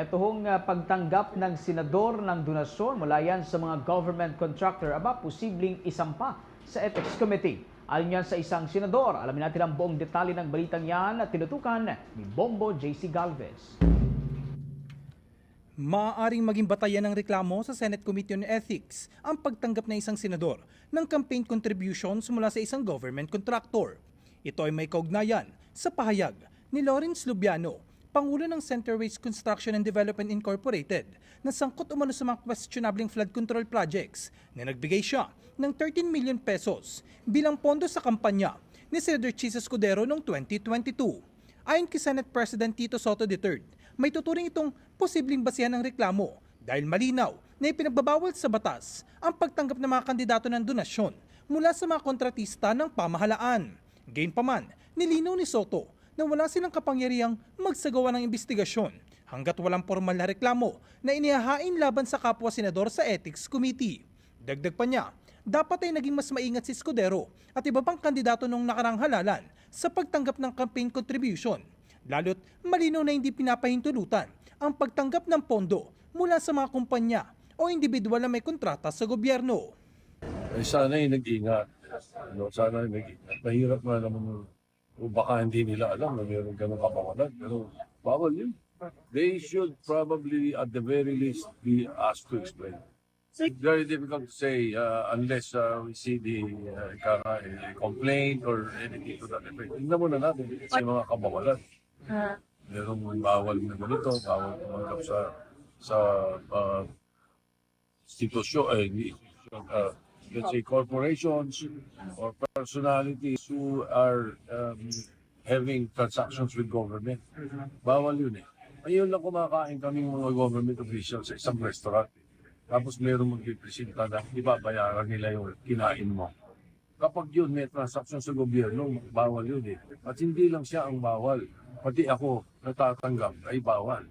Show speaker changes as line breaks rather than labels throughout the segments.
Ito hong ah, pagtanggap ng senador ng donasyon mula yan sa mga government contractor aba posibleng isampa sa Ethics Committee. Ayon yan sa isang senador, alamin natin ang buong detalye ng balitang yan at tinutukan ni Bombo JC Galvez.
Maaaring maging batayan ng reklamo sa Senate Committee on Ethics ang pagtanggap ng isang senador ng campaign contributions mula sa isang government contractor. Ito ay may kaugnayan sa pahayag ni Lawrence Lubiano, Pangulo ng Centerways Construction and Development Incorporated na sangkot umano sa mga questionabling flood control projects na nagbigay siya ng 13 million pesos bilang pondo sa kampanya ni Senator Chis Escudero noong 2022. Ayon kay Senate President Tito Soto III, may tuturing itong posibleng basihan ng reklamo dahil malinaw na ipinagbabawal sa batas ang pagtanggap ng mga kandidato ng donasyon mula sa mga kontratista ng pamahalaan. Gayunpaman, nilinaw ni Soto na wala silang kapangyarihang magsagawa ng investigasyon hanggat walang formal na reklamo na inihahain laban sa kapwa senador sa Ethics Committee. Dagdag pa niya, dapat ay naging mas maingat si Escudero at iba pang kandidato nung nakarang halalan sa pagtanggap ng campaign contribution. Lalo't malinaw na hindi pinapahintulutan ang pagtanggap ng pondo mula sa mga kumpanya o individual na may kontrata sa gobyerno.
Eh, sana ay nag-ingat. No, sana ay nag-ingat. Mahirap nga naman o baka hindi nila alam na meron ganun kapawalan. Pero bawal yun. They should probably at the very least be asked to explain. It's very difficult to say uh, unless uh, we see the uh, eh, complaint or anything to that effect. Tingnan muna natin sa mga kapawalan. Merong bawal na ganito, bawal tumanggap sa sa uh, institusyon, eh, uh, let's say corporations or personalities who are um, having transactions with government. Bawal yun eh. Ayun lang kumakain kaming mga government officials sa isang restaurant. Tapos meron magpipresenta na ibabayaran nila yung kinain mo. Kapag yun may transaction sa gobyerno, bawal yun eh. At hindi lang siya ang bawal. Pati ako natatanggap ay bawal.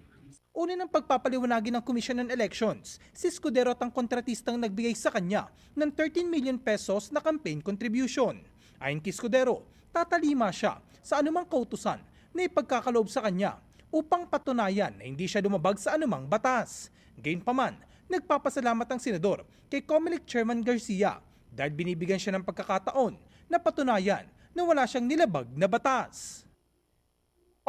Una ng pagpapaliwanagin ng Commission on Elections, si Escudero at ang kontratistang nagbigay sa kanya ng 13 million pesos na campaign contribution. Ayon kay Escudero, tatalima siya sa anumang kautusan na ipagkakaloob sa kanya upang patunayan na hindi siya lumabag sa anumang batas. Gayunpaman, nagpapasalamat ang senador kay Comelec Chairman Garcia dahil binibigyan siya ng pagkakataon na patunayan na wala siyang nilabag na batas.